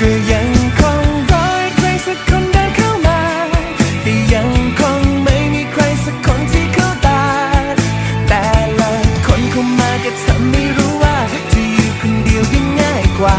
ก็ยังคงรอใครสักคนเดินเข้ามาแต่ยังคงไม่มีใครสักคนที่เข้าตา แต่ละคนเข้ามาก็ทำให้รู้ว่าที่อยู่คนเดียวยังง่ายกว่า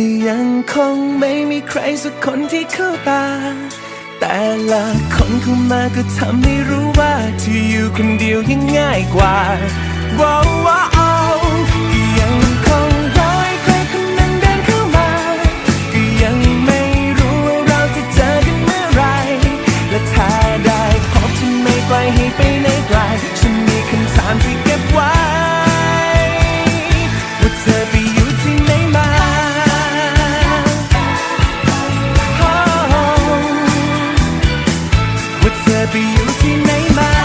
ก็ยังคงไม่มีใครสักคนที่เข้าตา แต่ละคนเข้ามาก็ทำให้รู้ว่าที่อยู่คนเดียวยังง่ายกว่าว้าวว้าวก็ยังคงรอใครคนนั้นเดินเข้ามา ก็ยังไม่รู้ว่าเราจะเจอกันเมื่อไร และถ้าได้พบจะไม่ไกลให้ไปในไกล beauty made my